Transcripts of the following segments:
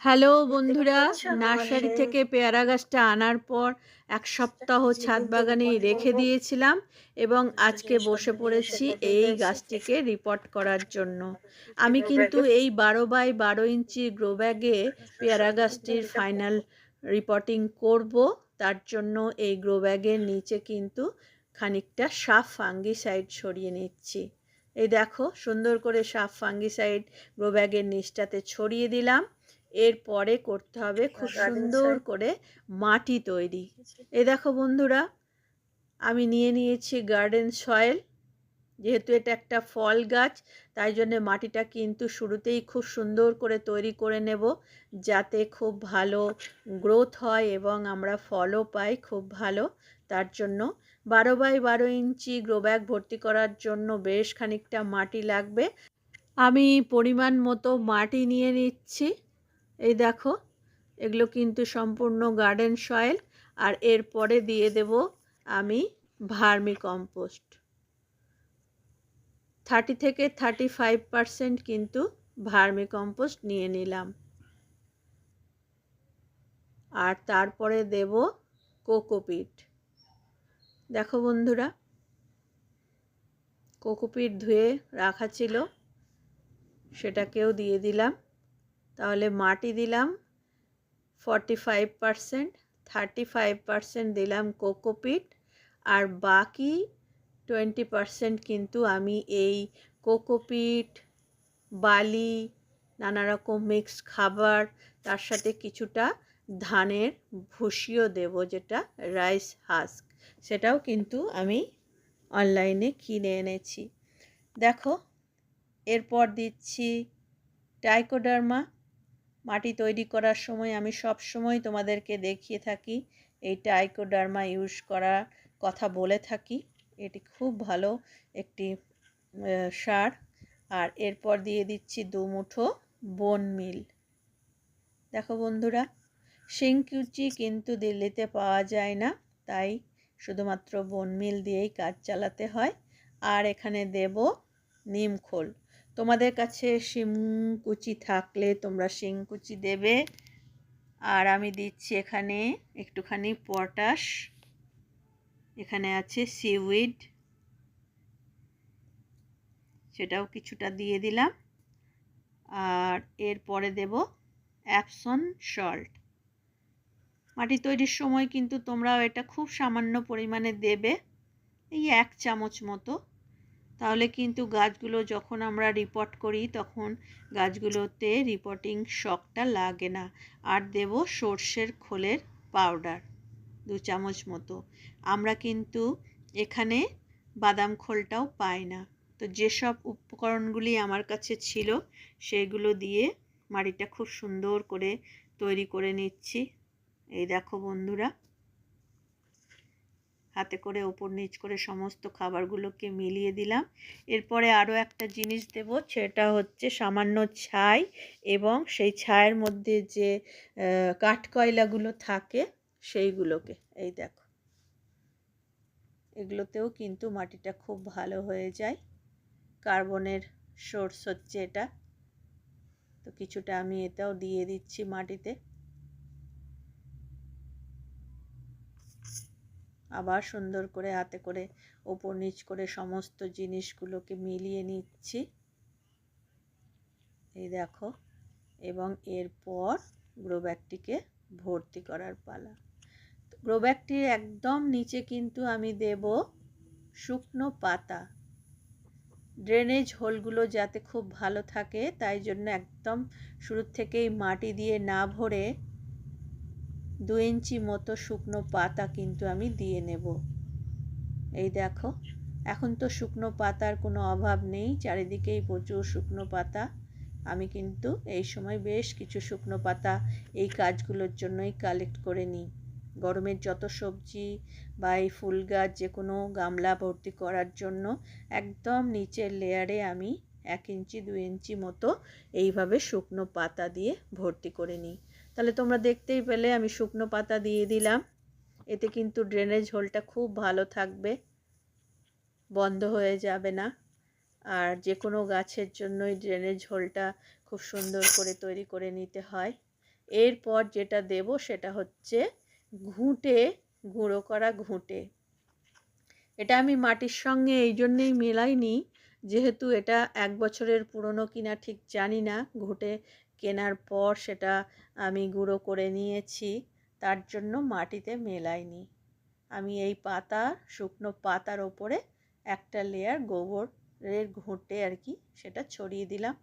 Hello বন্ধুরা nursery থেকে পেয়ারা গাছটা আনার পর এক সপ্তাহ ছাদ বাগানেই রেখে দিয়েছিলাম এবং আজকে বসে পড়েছি এই গাছটিকে রিপোর্ট করার জন্য। আমি কিন্তু এই বারো বাই বারো ইঞ্চি গ্রো ব্যাগে পেয়ারা গাছটির ফাইনাল রিপোর্টিং করব। তার জন্য এই গ্রো ব্যাগের নিচে কিন্তু খানিকটা সাফ ফাঙ্গিসাইড ছড়িয়ে নিচ্ছি। এই দেখো সুন্দর করে সাফ ফাঙ্গিসাইড গ্রো ব্যাগের নিচটাতে ছড়িয়ে দিলাম। এরপরে করতে হবে খুব সুন্দর করে মাটি তৈরি। এ দেখো বন্ধুরা আমি নিয়ে নিয়েছি গার্ডেন সয়েল যেহেতু এটা একটা ফল গাছ তাই জন্য মাটিটা কিন্তু শুরুতেই খুব সুন্দর করে তৈরি করে নেব যাতে খুব ভালো গ্রোথ হয় এবং আমরা ফলও পাই খুব ভালো। তার জন্য বারো বাই বারো ইঞ্চি গ্রো ব্যাগ ভর্তি করার জন্য বেশ খানিকটা মাটি লাগবে। আমি পরিমাণ মতো মাটি নিয়ে নিচ্ছি। এই দেখো, এগুলো কিন্তু সম্পূর্ণ গার্ডেন সয়েল আর এরপরে দিয়ে দেব আমি ভার্মি কম্পোস্ট থার্টি থেকে থার্টি ফাইভ পারসেন্ট কিন্তু ভার্মি কম্পোস্ট নিয়ে নিলাম। আর তারপরে দেব কোকোপিট দেখো বন্ধুরা কোকোপিট ধুয়ে রাখা ছিল, সেটাকেও দিয়ে দিলাম। তাহলে মাটি দিলাম forty five percent thirty five percent দিলাম কোকোপিট আর বাকি টোয়েন্টি পারসেন্ট কিন্তু আমি এই কোকোপিট বালি নানা রকম মিক্স খাবার, তার সাথে কিছুটা ধানের ভুসিও দেব যেটা রাইস হাস্ক সেটাও কিন্তু আমি অনলাইনে কিনে এনেছি। দেখো, এরপর দিচ্ছি টাইকোডার্মা মাটি তৈরি করার সময় আমি সব সময় তোমাদেরকে দেখিয়ে থাকি, এই টাইকোডার্মা ইউজ করার কথা বলে থাকি। এটি খুব ভালো একটি সার। আর এরপর দিয়ে দিচ্ছি দু মুঠো বোন মিল। দেখো বন্ধুরা শিংকুচি কিন্তু দিল্লিতে পাওয়া যায় না, তাই শুধুমাত্র বোন মিল দিয়েই কাজ চালাতে হয়। আর এখানে দেব নিমখোল তোমাদের কাছে শিমকুচি থাকলে তোমরা শিংকুচি দেবে। আর আমি দিচ্ছি এখানে একটুখানি পটাশ। এখানে আছে সিউইড সেটাও কিছুটা দিয়ে দিলাম। আর এরপরে দেব অ্যাপসন সল্ট মাটি তৈরির সময় কিন্তু তোমরাও এটা খুব সামান্য পরিমাণে দেবে। এই এক চামচ মতো। তাহলে কিন্তু গাছগুলো যখন আমরা রিপোর্ট করি, তখন গাছগুলোতে রিপোর্টিং শকটা লাগে না। আর দেব সর্ষের খোলের পাউডার দু চামচ মতো। আমরা কিন্তু এখানে বাদাম খোলটাও পাই না। তো যেসব উপকরণগুলি আমার কাছে ছিল, সেগুলো দিয়ে মাটিটা খুব সুন্দর করে তৈরি করে নিচ্ছি। এই দেখো বন্ধুরা। হাতে করে ওপর নিচ করে সমস্ত খাবারগুলোকে মিলিয়ে দিলাম। এরপরে আরও একটা জিনিস দেব সেটা হচ্ছে সামান্য ছাই এবং সেই ছায়ের মধ্যে যে আহ, কাঠকয়লাগুলো থাকে সেইগুলোকে। এই দেখো। এগুলোতেও কিন্তু মাটিটা খুব ভালো হয়ে যায়। কার্বনের সোর্স হচ্ছে এটা। তো কিছুটা আমি এটাও দিয়ে দিচ্ছি মাটিতে। আবার সুন্দর করে হাতে করে ওপর নিচ করে সমস্ত জিনিসগুলোকে মিলিয়ে নিচ্ছি। এই দেখো, এবং এরপর গ্রো ব্যাগটিকে ভর্তি করার পালা। গ্রো ব্যাগটির একদম নিচে কিন্তু আমি দেব শুকনো পাতা। ড্রেনেজ হোলগুলো যাতে খুব ভালো থাকে, তাই জন্য একদম শুরুর থেকেই মাটি দিয়ে না ভরে দু ইঞ্চি মতো শুকনো পাতা কিন্তু আমি দিয়ে নেব। এই দেখো, এখন তো শুকনো পাতার কোনো অভাব নেই, চারিদিকেই প্রচুর শুকনো পাতা। আমি কিন্তু এই সময় বেশ কিছু শুকনো পাতা এই কাজগুলোর জন্যই কালেক্ট করে নিই। গরমের যত সবজি বা এই ফুল গাছ যে কোনো গামলা ভর্তি করার জন্য একদম নিচের লেয়ারে আমি এক ইঞ্চি দু ইঞ্চি মতো এইভাবে শুকনো পাতা দিয়ে ভর্তি করে নিই। তাহলে তোমরা দেখতেই পেলে, আমি শুকনো পাতা দিয়ে দিলাম। এতে কিন্তু ড্রেনেজ হোলটা খুব ভালো থাকবে, বন্ধ হয়ে যাবে না। আর যে কোনো গাছের জন্যই ড্রেনেজ হোলটা খুব সুন্দর করে তৈরি করে নিতে হয়। এরপর যেটা দেব সেটা হচ্ছে ঘুঁটে, গুঁড়ো করা ঘুঁটে। এটা আমি মাটির সঙ্গে এই জন্যেই মেলাইনি, যেহেতু এটা এক বছরের পুরনো কিনা ঠিক জানি না। ঘুঁটে কেনার পর সেটা আমি গুঁড়ো করে নিয়েছি, তার জন্য মাটিতে মেলাইনি। আমি এই পাতা, শুকনো পাতার ওপরে একটা লেয়ার গোবরের ঘুঁটে আর কি সেটা ছড়িয়ে দিলাম।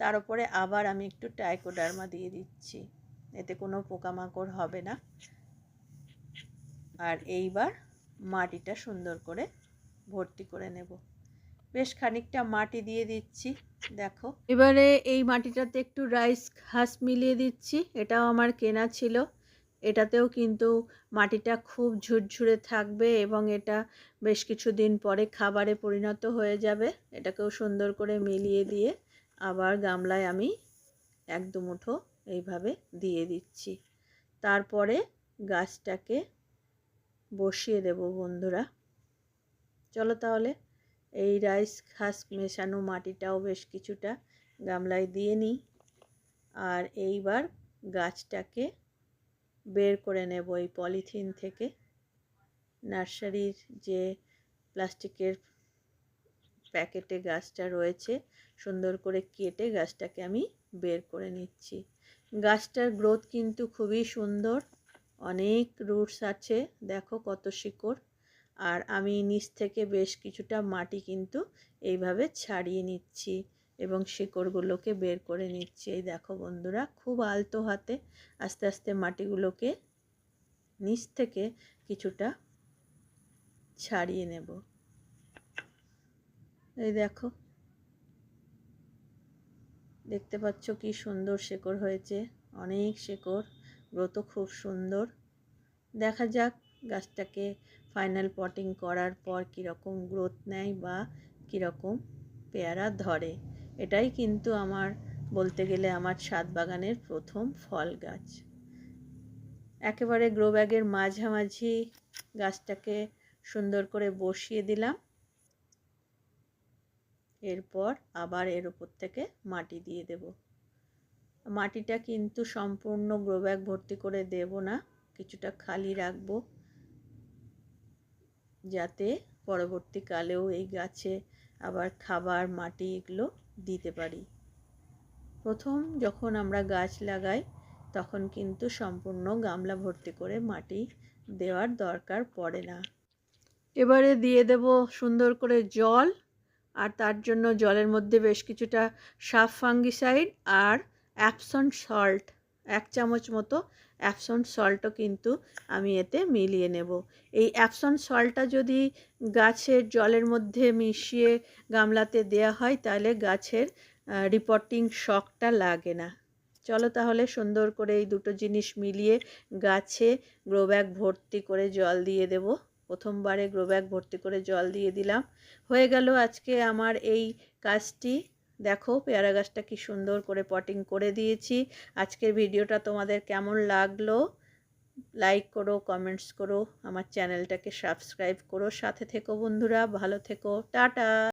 তার উপরে আবার আমি একটু টাইকোডার্মা দিয়ে দিচ্ছি, এতে কোনো পোকামাকড় হবে না। আর এইবার মাটিটা সুন্দর করে ভর্তি করে নেব। বেশ খানিকটা মাটি দিয়ে দিচ্ছি, দেখো। এবারে এই মাটিটাতে একটু রাইস ঘাস মিলিয়ে দিচ্ছি, এটাও আমার কেনা ছিল। এটাতেও কিন্তু মাটিটা খুব ঝুরঝুরে থাকবে এবং এটা বেশ কিছু দিন পরে খাবারে পরিণত হয়ে যাবে। এটাকেও সুন্দর করে মিলিয়ে দিয়ে আবার গামলায় আমি এক দু মুঠো এইভাবে দিয়ে দিচ্ছি। তারপরে গাছটাকে বসিয়ে দেব বন্ধুরা। চলো তাহলে। এই রাইস ঘাস মেশানো মাটিটাও বেশ কিছুটা গামলায় দিয়ে নিই। আর এইবার গাছটাকে বের করে নেব এই পলিথিন থেকে। নার্সারির যে প্লাস্টিকের প্যাকেটে গাছটা রয়েছে, সুন্দর করে কেটে গাছটাকে আমি বের করে নিচ্ছি। গাছটার গ্রোথ কিন্তু খুবই সুন্দর, অনেক রুটস আছে, দেখো কত শিকড়। আর আমি নিচ থেকে বেশ কিছুটা মাটি কিন্তু এইভাবে ছাড়িয়ে নিচ্ছি এবং শিকড়গুলোকে বের করে নিচ্ছি। এই দেখো বন্ধুরা, খুব আলতো হাতে আস্তে আস্তে মাটিগুলোকে নিচ থেকে কিছুটা ছাড়িয়ে নেব। এই দেখো, দেখতে পাচ্ছ কি সুন্দর শেকড় হয়েছে, অনেক শেকড় ব্রত খুব সুন্দর। দেখা যাক গাছটাকে ফাইনাল পটিং করার পর কীরকম গ্রোথ নেয় বা কীরকম পেয়ারা ধরে। এটাই কিন্তু আমার বলতে গেলে আমার ছাদ বাগানের প্রথম ফল গাছ। একেবারে গ্রো ব্যাগের মাঝামাঝি গাছটাকে সুন্দর করে বসিয়ে দিলাম। এরপর আবার এর উপর থেকে মাটি দিয়ে দেব। মাটিটা কিন্তু সম্পূর্ণ গ্রো ব্যাগ ভর্তি করে দেব না, কিছুটা খালি রাখব। যাতে পরবর্তীকালেও এই গাছে আবার খাবার, মাটি এগুলো দিতে পারি। প্রথম যখন আমরা গাছ লাগাই, তখন কিন্তু সম্পূর্ণ গামলা ভর্তি করে মাটি দেওয়ার দরকার পড়ে না। এবারে দিয়ে দেব সুন্দর করে জল, আর তার জন্য জলের মধ্যে বেশ কিছুটা সাফ ফাঙ্গিসাইড আর অ্যাপসন সল্ট। এক চামচ মতো অ্যাপসন সল্টও কিন্তু আমি এতে মিলিয়ে নেব। এই অ্যাপসন সল্টটা যদি গাছের জলের মধ্যে মিশিয়ে গামলাতে দেয়া হয়, তাহলে গাছের রিপোর্টিং শকটা লাগে না। চলো তাহলে সুন্দর করে এই দুটো জিনিস মিলিয়ে গাছে গ্রো ব্যাগ ভর্তি করে জল দিয়ে দেব। প্রথমবারে গ্রো ব্যাগ ভর্তি করে জল দিয়ে দিলাম। হয়ে গেল আজকে আমার এই কাজটি। দেখো পেয়ারা গাছটা কি সুন্দর করে পটিং করে দিয়েছি। আজকের ভিডিওটা তোমাদের কেমন লাগল? লাইক করো কমেন্টস করো, আমার চ্যানেলটাকে সাবস্ক্রাইব করো। সাথে থেকো বন্ধুরা, ভালো থেকো, টাটা!